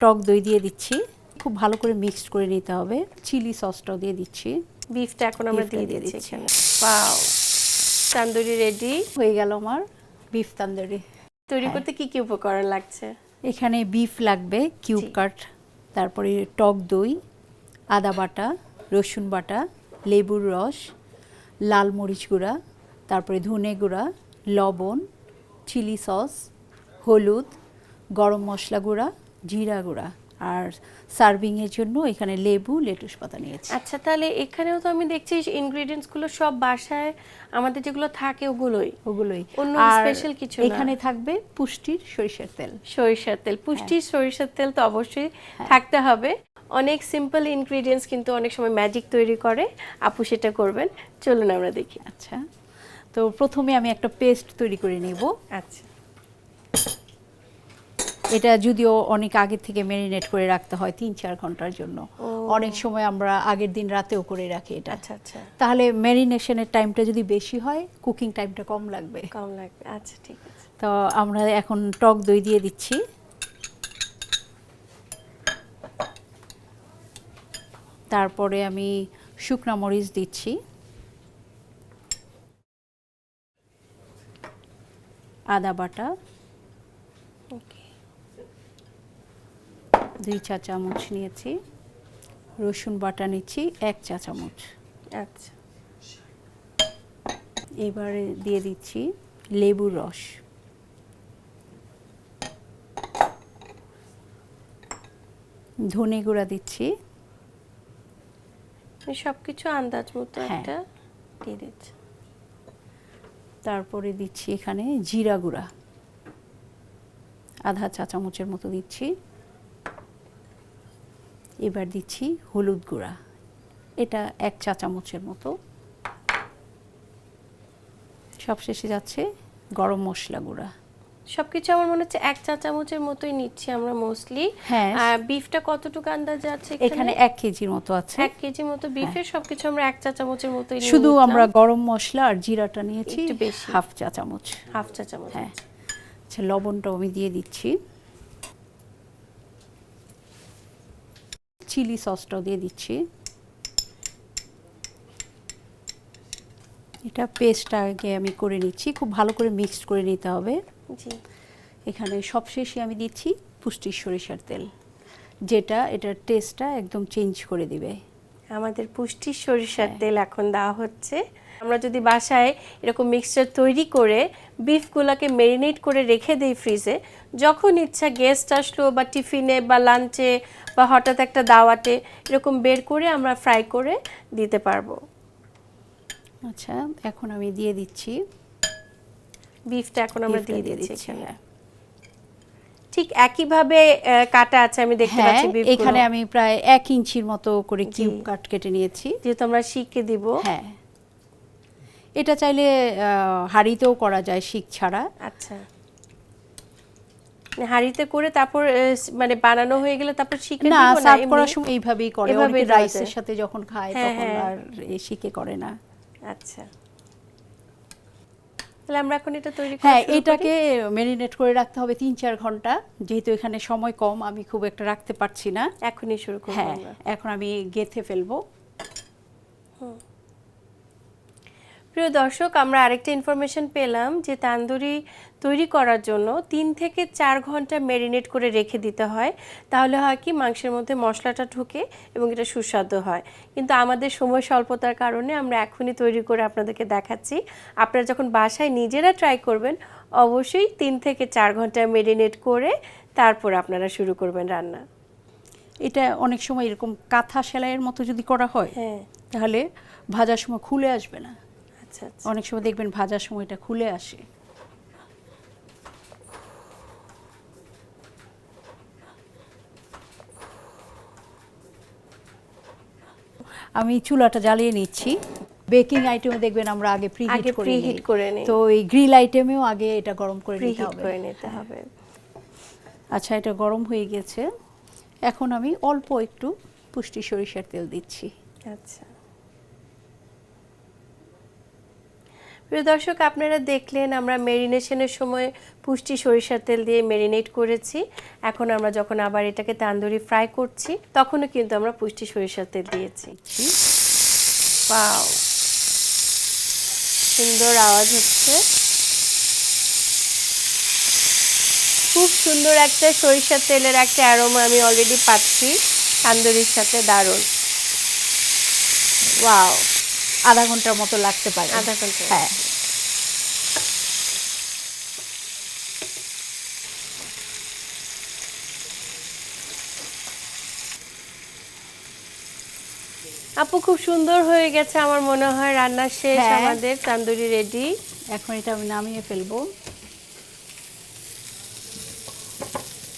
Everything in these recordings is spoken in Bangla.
টক দই দিয়ে দিচ্ছি। খুব ভালো করে মিক্সড করে নিতে হবে। চিলি সসটাও দিয়ে দিচ্ছি। বিফটা এখন আমরা দিয়ে দিয়ে দিচ্ছি ওয়াও তান্দুরি রেডি হয়ে গেল আমার বিফ তান্দুরি। তৈরি। করতে কি কি উপকরণ লাগছে? এখানে বিফ লাগবে কিউব। কাট তারপরে টক দই আদা বাটা রসুন বাটা লেবুর রস লাল মরিচ গুঁড়া তারপরে ধনে গুঁড়া লবণ চিলি সস হলুদ গরম মশলা গুঁড়া জিরা গুঁড়া আর সার্ভিংয়ের জন্য এখানে লেবু লেটুস পাতা নিয়েছি। আচ্ছা তাহলে এখানেও তো আমি দেখছি ইনগ্রেডিয়েন্টসগুলো সব বাসায় আমাদের যেগুলো থাকে ওগুলোই। ওগুলোই। অন্য special কিছু না। এখানে থাকবে পুষ্টির সরিষার তেল। সরিষার তেল। হ্যাঁ। সরিষার তেল তো অবশ্যই থাকতে হবে। অনেক সিম্পল ইনগ্রেডিয়েন্টস কিন্তু অনেক সময় ম্যাজিক তৈরি করে। আপু সেটা করবেন। চলুন আমরা দেখি। আচ্ছা তো প্রথমে আমি একটা পেস্ট তৈরি করে নেব। আচ্ছা। এটা যদিও অনেক আগে থেকে ম্যারিনেট করে রাখতে হয় তিন চার ঘণ্টার জন্য। অনেক সময় আমরা আগের দিন রাতেও করে রাখি এটা। আচ্ছা আচ্ছা। তাহলে ম্যারিনেশনের টাইমটা যদি বেশি হয় কুকিং টাইমটা কম লাগবে। কম লাগবে আচ্ছা ঠিক আছে। তো আমরা এখন টক দই দিয়ে দিচ্ছি। তারপরে আমি শুকনা মরিচ দিচ্ছি। আদা বাটা। ওকে। দুই চা চামচ নিয়েছি। রসুন বাটা নিচ্ছি এক চা চামচ। আচ্ছা। এবারে দিয়ে দিচ্ছি লেবুর রস। ধনে গুঁড়া দিচ্ছি। সবকিছু আন্দাজ মতো হ্যাঁ। একটা দিয়ে দিচ্ছি। তারপরে দিচ্ছি এখানে জিরা গুঁড়া। আধা চা চামচের মতো দিচ্ছি। এবার দিচ্ছি হলুদ গুঁড়া। এটা এক চা চামচের মতো। সবশেষে যাচ্ছে গরম মশলা গুঁড়া। সবকিছু আমার মনে হচ্ছে এক চা চামচের মতোই নিচ্ছি আমরা মোস্টলি হ্যাঁ। আর বিফটা কতটুকু আন্দাজ আছে এখানে? এক কেজির মতো আছে। এক কেজির মতো বিফের সবকিছু আমরা এক চা চামচের মতোই শুধু আমরা গরম মশলা আর জিরাটা নিয়েছি একটু বেশি। হাফ চা চামচ। হাফ চা চামচ। হ্যাঁ। আচ্ছা লবণটাও আমি দিয়ে দিচ্ছি। চিলি সসটাও দিয়ে দিচ্ছি। এটা পেস্টটা আগে আমি করে নিচ্ছি খুব ভালো করে মিক্সড করে নিতে হবে। জি। এখানে সবশেষে আমি দিচ্ছি পুষ্টির সরিষার তেল যেটা এটার টেস্টটা একদম চেঞ্জ করে দিবে। আমাদের পুষ্টির সরিষার হ্যাঁ। তেল এখন দেওয়া হচ্ছে। আমরা যদি বাসায় এরকম মিক্সচার তৈরি করে বিফগুলোকে মেরিনেট করে রেখে দেই ফ্রিজে যখন ইচ্ছা গেস্ট আসলো বা টিফিনে বা লাঞ্চে বা হঠাৎ একটা দাওয়াতে এরকম বের করে আমরা ফ্রাই করে দিতে পারব। আচ্ছা এখন আমি দিয়ে দিচ্ছি। বিফটা এখন আমরা দিয়ে দিচ্ছি এখানে। ঠিক একইভাবে কাটা আছে আমি দেখতে হ্যাঁ পাচ্ছি এখানে আমি প্রায় এক ইঞ্চির মতো করে। কিউব কাট কেটে নিয়েছি। যেহেতু আমরা শিখে দিব। হ্যাঁ। এটা চাইলে হাঁড়িতেও করা যায় শিক ছাড়া। আচ্ছা। মানে হাঁড়িতে করে তারপর মানে বানানো হয়ে গেলে তারপর শিখে না দিব না? সার্ভ করার সময় এইভাবেই করে। অনেকে রাইসের সাথে যখন খায় হ্যাঁ, তখন হ্যাঁ। আর শিকে করে না। আচ্ছা। তাহলে আমরা এখন এটা তৈরি করা হ্যাঁ এটাকে মেরিনেট করে রাখতে হবে তিন চার ঘণ্টা। যেহেতু এখানে সময় কম আমি খুব একটা রাখতে পারছি না। এখনই শুরু করব হ্যাঁ এখন আমি গেথে ফেলব। প্রিয় দর্শক আমরা আরেকটা ইনফরমেশন পেলাম যে তান্দুরি তৈরি করার জন্য তিন থেকে চার ঘণ্টা মেরিনেট করে রেখে দিতে হয়। তাহলে হয় কি মাংসের মধ্যে মশলাটা ঢুকে এবং এটা সুস্বাদু হয়। কিন্তু আমাদের সময় স্বল্পতার কারণে আমরা এখনই তৈরি করে আপনাদেরকে দেখাচ্ছি। আপনারা যখন বাসায় নিজেরা ট্রাই করবেন অবশ্যই তিন থেকে চার ঘণ্টা মেরিনেট করে তারপর আপনারা শুরু করবেন রান্না। এটা অনেক সময় এরকম কাঁথা সেলাইয়ের মতো যদি করা হয় হ্যাঁ। তাহলে ভাজার সময় খুলে আসবে না। আচ্ছা আচ্ছা। অনেক সময় দেখবেন ভাজার সময় এটা খুলে আসে। আমি চুলাটা জ্বালিয়ে নিচ্ছি। বেকিং আইটেমে দেখবেন আমরা আগে প্রিহিট করে। করে নিই। তো এই গ্রিল আইটেমেও আগে এটা গরম করে নিতে হবে। করে নিতে হবে। আচ্ছা এটা গরম হয়ে গেছে। এখন আমি অল্প একটু পুষ্টি সরিষার তেল দিচ্ছি। আচ্ছা। প্রিয় দর্শক, আপনারা দেখলেন আমরা মেরিনেশনের সময় পুষ্টি সরিষার তেল দিয়ে মেরিনেট করেছি। এখন আমরা যখন আবার এটাকে তান্দুরি ফ্রাই করছি, তখনও কিন্তু আমরা পুষ্টি সরিষার তেল দিয়েছি। পাও সুন্দর আওয়াজ হচ্ছে। খুব সুন্দর একটা সরিষার তেলের একটা অ্যারোমা আমি অলরেডি পাচ্ছি। তান্দুরির সাথে দারুণ। ওয়াও! আধা ঘণ্টার মতো লাগতে পারে। আধা ঘণ্টা হ্যাঁ। আপু খুব সুন্দর হয়ে গেছে আমার মনে হয় রান্না শেষ হ্যাঁ। আমাদের তান্দুরি রেডি এখন এটা আমি নামিয়ে ফেলব।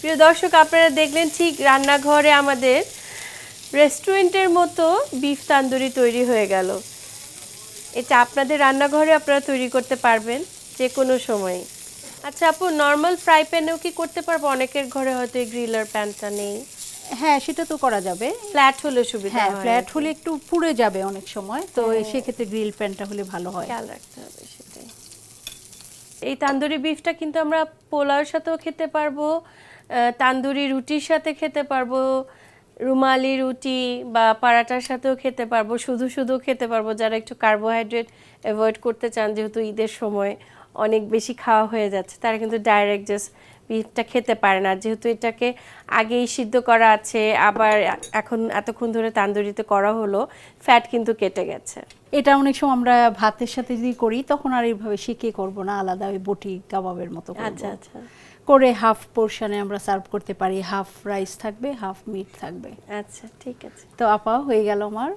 প্রিয় দর্শক আপনারা দেখলেন ঠিক রান্নাঘরে আমাদের রেস্টুরেন্টের মতো বিফ তান্দুরি তৈরি হয়ে গেল। এটা আপনাদের রান্নাঘরে আপনারা তৈরি করতে পারবেন যে কোনো সময়। আচ্ছা আপু নর্মাল ফ্রাই প্যানেও কি করতে পারব? অনেকের ঘরে হয়তো এই গ্রিলার প্যানটা নেই। হ্যাঁ সেটা তো করা যাবে। ফ্ল্যাট হলে সুবিধা হ্যাঁ হয় ফ্ল্যাট হলে একটু পুড়ে যাবে অনেক সময় তো সেক্ষেত্রে গ্রিল প্যানটা হলে ভালো হয়। খেয়াল রাখতে হবে সেটাই। এই তান্দুরি বিফটা কিন্তু আমরা পোলাওর সাথেও খেতে পারব তান্দুরি রুটির সাথে খেতে পারব রুমালি রুটি বা পারাটার সাথেও খেতে পারব শুধু শুধু খেতে পারব। যারা একটু কার্বোহাইড্রেট অ্যাভয়েড করতে চান যেহেতু ঈদের সময় অনেক বেশি খাওয়া হয়ে যাচ্ছে তারা কিন্তু ডাইরেক্ট জাস্ট বিফটা খেতে পারে না। যেহেতু এটাকে আগেই সিদ্ধ করা আছে আবার এখন এতক্ষণ ধরে তান্দুরিতে করা হলো ফ্যাট কিন্তু কেটে গেছে। এটা অনেক সময় আমরা ভাতের সাথে যদি করি তখন আর এইভাবে শিখে করব না আলাদা ওই বটি কাবাবের মতো আচ্ছা আচ্ছা। করে হাফ পোর্শনে আমরা সার্ভ করতে পারি। হাফ রাইস থাকবে হাফ মিট থাকবে। আচ্ছা ঠিক আছে। তো আপা হয়ে গেল আমার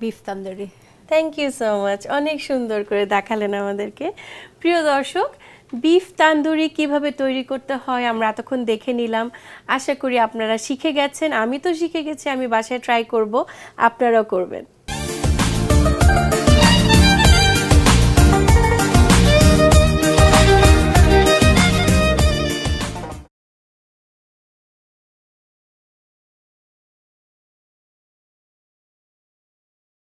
beef tandoori thank you so much অনেক সুন্দর করে দেখালেন আমাদেরকে। প্রিয় দর্শক বিফ তান্দুরি কীভাবে তৈরি করতে হয় আমরা এতক্ষণ দেখে নিলাম। আশা করি আপনারা শিখে গেছেন। আমি তো শিখে গেছি আমি বাসায় ট্রাই করব। আপনারাও করবেন।